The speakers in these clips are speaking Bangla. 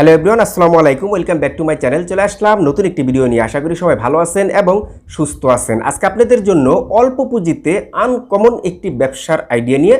হ্যালো এভরিওয়ান আসসালামু আলাইকুম welcome back to my channel চলে আসলাম নতুন একটি ভিডিও নিয়ে। আশা করি সবাই ভালো আছেন এবং সুস্থ আছেন। আজকে আপনাদের জন্য অল্প পুঁজিতে আনকমন একটি ব্যবসার আইডিয়া নিয়ে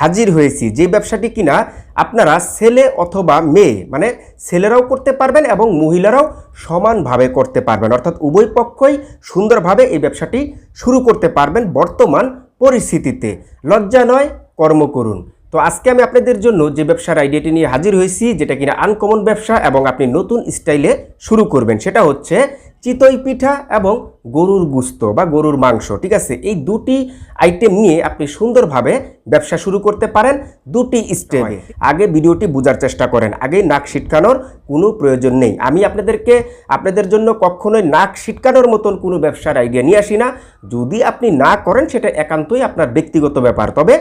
হাজির হয়েছি। যে ব্যবসাটি কিনা আপনারা ছেলে অথবা মেয়ে মানে ছেলেরাও করতে পারবেন এবং মহিলারাও সমানভাবে করতে পারবেন। অর্থাৎ উভয় পক্ষই সুন্দরভাবে এই ব্যবসাটি শুরু করতে পারবেন বর্তমান পরিস্থিতিতে। লজ্জা নয়, কর্ম করুন। তো আজকে আমি আপনাদের জন্য যে ব্যবসার আইডিয়াটি নিয়ে হাজির হয়েছি যেটা কিনা আনকমন ব্যবসা এবং আপনি নতুন স্টাইলে শুরু করবেন সেটা হচ্ছে চিতই পিঠা এবং গরুর গুস্ত বা গরুর মাংস ঠিক আছে? এই দুটি আইটেম নিয়ে আপনি সুন্দরভাবে ব্যবসা শুরু করতে পারেন দুটি স্টেপে আগে ভিডিওটি বোঝার চেষ্টা করেন আগে নাক ছিটকানোর কোনো প্রয়োজন নেই। আমি আপনাদেরকে আপনাদের জন্য কখনোই নাক ছিটকানোর মতন কোনো ব্যবসার আইডিয়া নিয়ে আসি না। যদি আপনি না করেন সেটা একান্তই আপনার ব্যক্তিগত ব্যাপার। তবে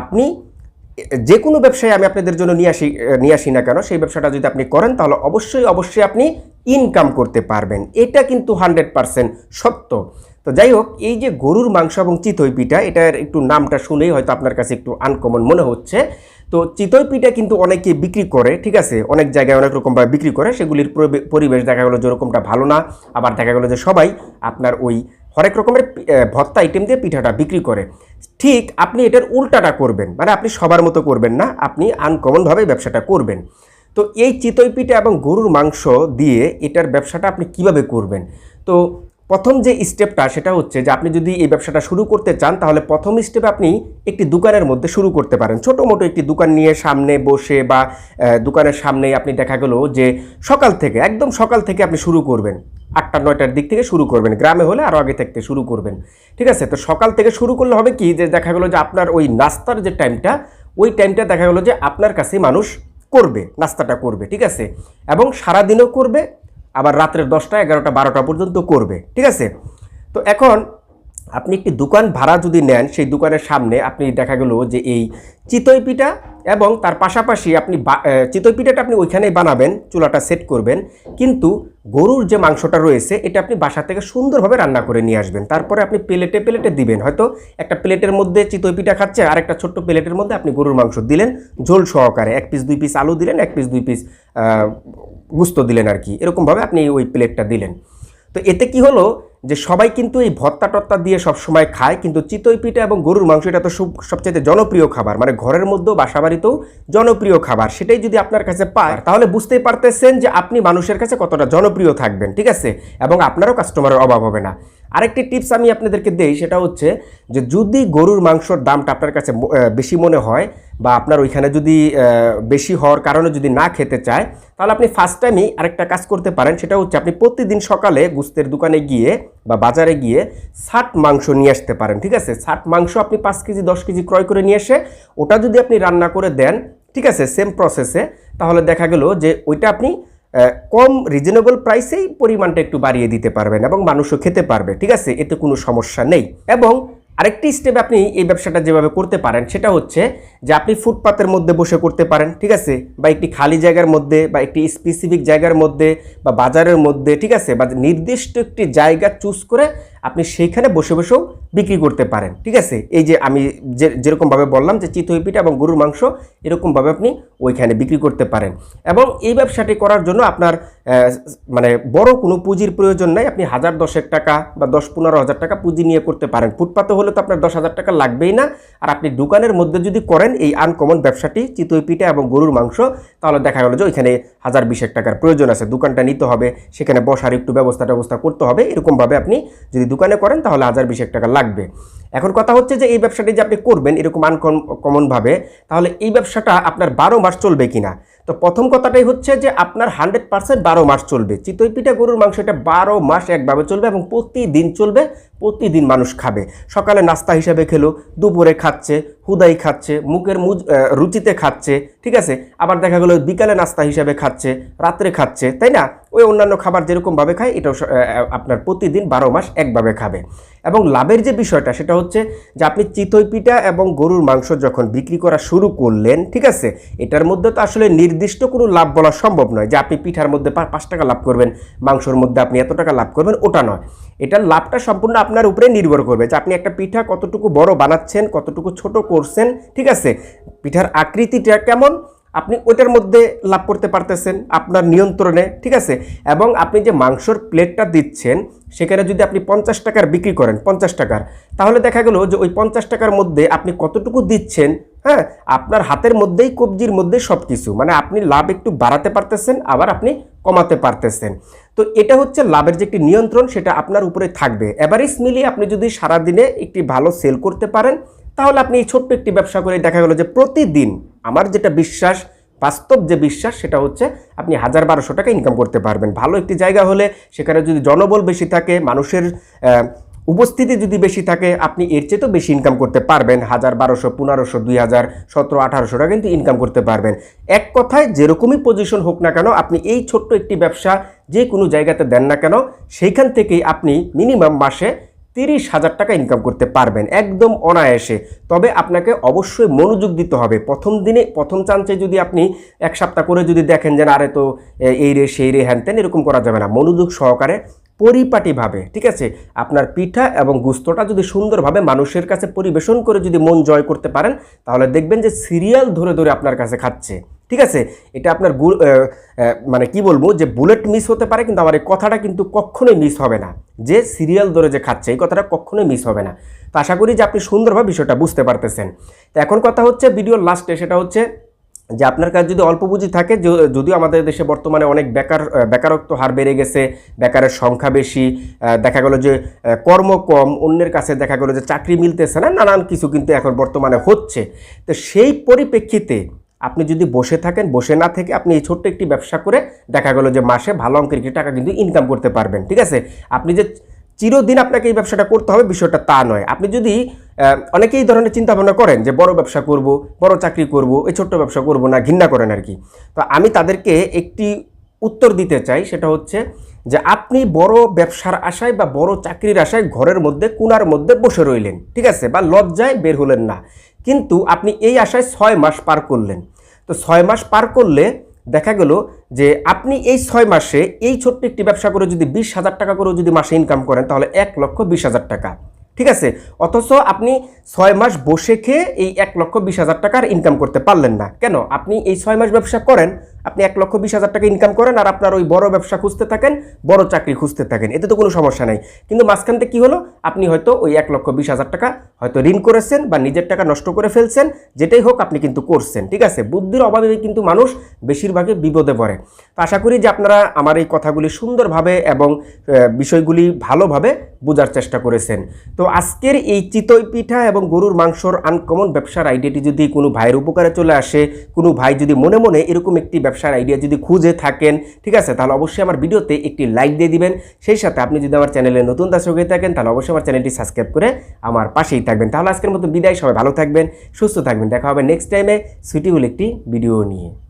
আপনি যে কোনো ব্যবসায় আমি আপনাদের জন্য নিয়ে আসি নিয়ে আসি না কেন, সেই ব্যবসাটা যদি আপনি করেন, তাহলে অবশ্যই অবশ্যই আপনি ইনকাম করতে পারবেন। এটা কিন্তু হান্ড্রেড পারসেন্ট সত্য। তো যাই হোক, এই যে গরুর মাংস এবং চিতই পিঠা এটার একটু নামটা শুনেই হয়তো আপনার কাছে একটু আনকমন মনে হচ্ছে। তো চিতই পিঠা কিন্তু অনেকে বিক্রি করে, ঠিক আছে? অনেক জায়গায় অনেক রকমভাবে বিক্রি করে, সেগুলির পরিবেশ দেখা গেলো যেরকমটা ভালো না। আবার দেখা গেলো যে সবাই আপনার ওই হরেক রকমের ভর্তা আইটেম দিয়ে পিঠাটা বিক্রি করে। ঠিক আপনি এটার উল্টাটা করবেন মানে আপনি সবার মতো করবেন না, আপনি আনকমনভাবে ব্যবসাটা করবেন। তো এই চিতই পিঠা এবং গরুর মাংস দিয়ে এটার ব্যবসাটা আপনি কীভাবে করবেন? তো প্রথম যে স্টেপটা সেটা হচ্ছে যে আপনি যদি এই ব্যবসাটা শুরু করতে চান, তাহলে প্রথম স্টেপে আপনি একটি দোকানের মধ্যে শুরু করতে পারেন। ছোটো মোটো একটি দোকান নিয়ে সামনে বসে বা দোকানের সামনে আপনি দেখা গেলো যে সকাল থেকে, একদম সকাল থেকে আপনি শুরু করবেন। আটটা, নয়টার দিক থেকে শুরু করবেন। গ্রামে হলে আরও আগে থাকতে শুরু করবেন। ঠিক আছে? তো সকাল থেকে শুরু করলে হবে কি যে দেখা গেলো যে আপনার ওই নাস্তার যে টাইমটা ওই টাইমটা দেখা গেলো যে আপনার কাছে মানুষ করবে, নাস্তাটা করবে। ঠিক আছে? এবং সারাদিনও করবে আবার রাত্রের দশটা এগারোটা বারোটা পর্যন্ত করবে। ঠিক আছে? তো এখন আপনি একটি দোকান ভাড়া যদি নেন, সেই দোকানের সামনে আপনি দেখা গেল যে এই চিতই পিঠা এবং তার পাশাপাশি আপনি চিতই পিঠাটা আপনি ওইখানেই বানাবেন, চুলাটা সেট করবেন। কিন্তু গরুর যে মাংসটা রয়েছে, এটা আপনি বাসা থেকে সুন্দরভাবে রান্না করে নিয়ে আসবেন। তারপরে আপনি প্লেটে প্লেটে দিবেন। হয়তো একটা প্লেটের মধ্যে চিতই পিঠা খাচ্ছে আর একটা ছোট্ট প্লেটের মধ্যে আপনি গরুর মাংস দিলেন, ঝোল সহকারে। এক পিস দুই পিস আলু দিলেন, এক পিস দুই পিস গুস্ত দিলেন আর কি। এরকমভাবে আপনি ওই প্লেটটা দিলেন। তো এতে কি হলো যে সবাই কিন্তু এই ভত্তা টত্তা দিয়ে সবসময় খায়, কিন্তু চিতই পিঠা এবং গরুর মাংস এটা তো সব সবচেয়ে জনপ্রিয় খাবার। মানে ঘরের মধ্যেও বাসা বাড়িতেও জনপ্রিয় খাবার। সেটাই যদি আপনার কাছে পায়, তাহলে বুঝতেই পারতেছেন যে আপনি মানুষের কাছে কতটা জনপ্রিয় থাকবেন, ঠিক আছে? এবং আপনারও কাস্টমারের অভাব হবে না। আরেকটি টিপস আমি আপনাদেরকে দেই, সেটা হচ্ছে যে যদি গরুর মাংসর দামটা আপনার কাছে বেশি মনে হয় বা আপনার ওইখানে যদি বেশি হওয়ার কারণে যদি না খেতে চায়, তাহলে আপনি ফার্স্ট টাইমই আরেকটা কাজ করতে পারেন। সেটা হচ্ছে আপনি প্রতিদিন সকালে গুস্তের দোকানে গিয়ে বা বাজারে গিয়ে ষাট মাংস নিয়ে আসতে পারেন, ঠিক আছে? ষাট মাংস আপনি পাঁচ কেজি, দশ কেজি ক্রয় করে নিয়ে এসে ওটা যদি আপনি রান্না করে দেন, ঠিক আছে? সেম প্রসেসে তাহলে দেখা গেল যে ওইটা আপনি কম রিজনেবল প্রাইসেই পরিমাণটা একটু বাড়িয়ে দিতে পারবেন এবং মানুষও খেতে পারবে, ঠিক আছে? এতে কোনো সমস্যা নেই। এবং আরেকটি স্টেপ আপনি এই ব্যবসাটা যেভাবে করতে পারেন, সেটা হচ্ছে যে আপনি ফুটপাতের মধ্যে বসে করতে পারেন, ঠিক আছে? বা একটি খালি জায়গার মধ্যে, বা একটি স্পেসিফিক জায়গার মধ্যে, বা বাজারের মধ্যে, ঠিক আছে? বা নির্দিষ্ট একটি জায়গা চুজ করে আপনি সেইখানে বসে বসেও বিক্রি করতে পারেন, ঠিক আছে? এই যে আমি যে, যেরকমভাবে বললাম যে চিতই পিঠা এবং গরুর মাংস, এরকমভাবে আপনি ওইখানে বিক্রি করতে পারেন। এবং এই ব্যবসাটি করার জন্য আপনার মানে বড় কোনো পুঁজির প্রয়োজন নাই। আপনি হাজার দশেক টাকা বা দশ পনেরো হাজার টাকা পুঁজি নিয়ে করতে পারেন। ফুটপাতে হলে তো আপনার দশ হাজার টাকা লাগবেই না। আর আপনি দোকানের মধ্যে যদি করেন এই আনকমন ব্যবসাটি, চিতই পিঠা এবং গরুর মাংস, তাহলে দেখা গেলো যে ওইখানে হাজার বিশেক টাকার প্রয়োজন আছে। দোকানটা নিতে হবে, সেখানে বসার একটু ব্যবস্থা ব্যবস্থা করতে হবে। এরকমভাবে আপনি যদি দোকানে করেন, তাহলে হাজার বিশেক টাকা লাগবে। এখন কথা হচ্ছে যে এই ব্যবসাটি যে আপনি করবেন এরকম আনকমনভাবে তাহলে এই ব্যবসাটা আপনার বারো মাস চলবে কিনা? তো প্রথম কথাটাই হচ্ছে যে আপনার হান্ড্রেড পার্সেন্ট বারো মাস চলবে। চিতই পিঠা গরুর মাংস এটা বারো মাস একভাবে চলবে এবং প্রতিদিন চলবে, প্রতিদিন মানুষ খাবে। সকালে নাস্তা হিসাবে খেলো, দুপুরে খাচ্ছে, হুদাই খাচ্ছে, মুখের মুজ রুচিতে খাচ্ছে, ঠিক আছে? আবার দেখা গেলো বিকালে নাস্তা হিসাবে খাচ্ছে, রাত্রে খাচ্ছে, তাই না? ওই অন্যান্য খাবার যেরকমভাবে খায়, এটাও আপনার প্রতিদিন বারো মাস একভাবে খাবে। এবং লাভের যে বিষয়টা, সেটা হচ্ছে যে আপনি চিতই পিঠা এবং গরুর মাংস যখন বিক্রি করা শুরু করলেন, ঠিক আছে? এটার মধ্যে তো আসলে নির্দিষ্ট কোনো লাভ বলা সম্ভব নয় যে আপনি পিঠার মধ্যে পাঁচ টাকা লাভ করবেন, মাংসর মধ্যে আপনি এত টাকা লাভ করবেন, ওটা নয়। এটার লাভটা সম্পূর্ণ আপনার উপরে নির্ভর করবে যে আপনি একটা পিঠা কতটুকু বড় বানাচ্ছেন, কতটুকু ছোট করছেন, ঠিক আছে? পিঠার আকৃতিটা কেমন? আপনি ওইটার মধ্যে লাভ করতে পারতেছেন আপনার নিয়ন্ত্রণে, ঠিক আছে? এবং আপনি যে মাংসর প্লেটটা দিচ্ছেন, সেখানে যদি আপনি পঞ্চাশ টাকার বিক্রি করেন, পঞ্চাশ টাকার, তাহলে দেখা গেল যে ওই পঞ্চাশ টাকার মধ্যে আপনি কতটুকু দিচ্ছেন হ্যাঁ? আপনার হাতের মধ্যেই, কবজির মধ্যে সব কিছু মানে আপনি লাভ একটু বাড়াতে পারতেছেন, আবার আপনি কমাতে পারতেছেন। তো এটা হচ্ছে লাভের যে একটি নিয়ন্ত্রণ, সেটা আপনার উপরে থাকবে। এভারেজ মিলিয়ে আপনি যদি সারাদিনে একটি ভালো সেল করতে পারেন, তাহলে আপনি এই ছোট্ট একটি ব্যবসা করে দেখা গেলো যে প্রতিদিন আমার যেটা বিশ্বাস, বাস্তব যে বিশ্বাস, সেটা হচ্ছে আপনি হাজার বারোশো টাকা ইনকাম করতে পারবেন। ভালো একটি জায়গা হলে সেখানে যদি জনবল বেশি থাকে, মানুষের উপস্থিতি যদি বেশি থাকে, আপনি এর চেয়ে তো বেশি ইনকাম করতে পারবেন। হাজার বারোশো, পনেরোশো, দুই হাজার, সতেরো, আঠারোশো টাকা কিন্তু ইনকাম করতে পারবেন। এক কথায়, যেরকমই পজিশন হোক না কেন, আপনি এই ছোট্ট একটি ব্যবসা যে কোনো জায়গাতে দেন না কেন, সেইখান থেকেই আপনি মিনিমাম মাসে তিরিশ হাজার টাকা ইনকাম করতে পারবেন, একদম অনায়াসে। তবে আপনাকে অবশ্যই মনোযোগ দিতে হবে। প্রথম দিনে, প্রথম চান্সে যদি আপনি এক সপ্তাহ করে যদি দেখেন যে, আরে তো এই রে, সেই রে, হ্যান ত্যান, এরকম করা যাবে না। মনোযোগ সহকারে, পরিপাটিভাবে, ঠিক আছে? আপনার পিঠা এবং গুস্তটা যদি সুন্দরভাবে মানুষের কাছে পরিবেশন করে যদি মন জয় করতে পারেন, তাহলে দেখবেন যে, সিরিয়াল ধরে ধরে আপনার কাছে খাচ্ছে। ঠিক আছে? এটা আপনার মানে কি বলব যে বুলেট মিস হতে পারে কিন্তু আমার এই কথাটা কিন্তু কখনোই মিস হবে না। যে সিরিয়াল ধরে যে খাচ্ছে, এই কথাটা কখনোই মিস হবে না। তো আশা করি যে আপনি সুন্দরভাবে বিষয়টা বুঝতে পারতেছেন। তো এখন কথা হচ্ছে ভিডিওর লাস্টে সেটা হচ্ছে যে আপনার কাছে যদি অল্প পুঁজি থাকে যদিও আমাদের দেশে বর্তমানে অনেক বেকার বেকারত্ব হার বেড়ে গেছে, বেকারের সংখ্যা বেশি দেখা গেল যে কর্ম কম, অন্যের কাছে দেখা গেল যে চাকরি মিলতেছে না, নানান কিছু কিন্তু এখন বর্তমানে হচ্ছে। তো সেই পরিপ্রেক্ষিতে আপনি যদি বসে থাকেন, বসে না থেকে আপনি এই ছোট্ট একটি ব্যবসা করে দেখা গেল যে মাসে ভালো অঙ্কের কিছু টাকা কিন্তু ইনকাম করতে পারবেন, ঠিক আছে? আপনি যে চিরদিন আপনাকে এই ব্যবসাটা করতে হবে বিষয়টা তা নয়। আপনি যদি অনেকেই এই ধরনের চিন্তা ভাবনা করেন যে বড় ব্যবসা করব, বড় চাকরি করব, এই ছোট্ট ব্যবসা করব না, ঘৃণা করেন আর কি। তো আমি তাদেরকে একটি উত্তর দিতে চাই, সেটা হচ্ছে যে আপনি বড় ব্যবসার আশায় বা বড় চাকরির আশায় ঘরের মধ্যে, কোনার মধ্যে বসে রইলেন, ঠিক আছে? বা লজ্জায় বের হলেন না। কিন্তু আপনি এই আশায় ছয় মাস পার করলেন। তো ছয় মাস পার করলে দেখা গেল যে আপনি এই ছয় মাসে এই ছোট্ট একটি ব্যবসা করে যদি বিশ হাজার টাকা করেও যদি মাসে ইনকাম করেন, তাহলে এক লক্ষ বিশ হাজার টাকা। ঠিক আছে? অথচ আপনি ছয় মাস বসে খেয়ে এই এক লক্ষ বিশ হাজার টাকার ইনকাম করতে পারলেন না। কেন? আপনি এই ছয় মাস ব্যবসা করেন আপনি এক লক্ষ বিশ হাজার টাকা ইনকাম করেন আর আপনার ওই বড় ব্যবসা খুঁজতে থাকেন, বড় চাকরি খুঁজতে থাকেন। এতে তো কোনো সমস্যা নাই। কিন্তু মাঝখান থেকে কী হলো? আপনি হয়তো ওই এক লক্ষ বিশ হাজার টাকা হয়তো ঋণ করেছেন বা নিজের টাকা নষ্ট করে ফেলছেন, যেটাই হোক আপনি কিন্তু করছেন, ঠিক আছে? বুদ্ধির অভাবে কিন্তু মানুষ বেশিরভাগই বিপদে পড়ে। তো আশা করি যে আপনারা আমার এই কথাগুলি সুন্দরভাবে এবং বিষয়গুলি ভালোভাবে বোঝার চেষ্টা করেছেন। তো আজকের এই চিতই পিঠা এবং গরুর মাংসর আনকমন ব্যবসার আইডিয়াটি যদি কোনো ভাইয়ের উপকারে চলে আসে, কোনো ভাই যদি মনে মনে এরকম একটি ব্যবসার আইডিয়া যদি খুঁজে থাকেন, ঠিক আছে? তাহলে অবশ্যই আমার ভিডিওতে একটি লাইক দিয়ে দিবেন। সেই সাথে আপনি যদি আমার চ্যানেলে নতুন দর্শক হয়ে থাকেন, তাহলে অবশ্যই আমার চ্যানেলটি সাবস্ক্রাইব করে আমার পাশেই থাকবেন। তাহলে আজকের মতো বিদায়। সবাই ভালো থাকবেন, সুস্থ থাকবেন। দেখা হবে নেক্সট টাইমে সুইটিবল একটি ভিডিও নিয়ে।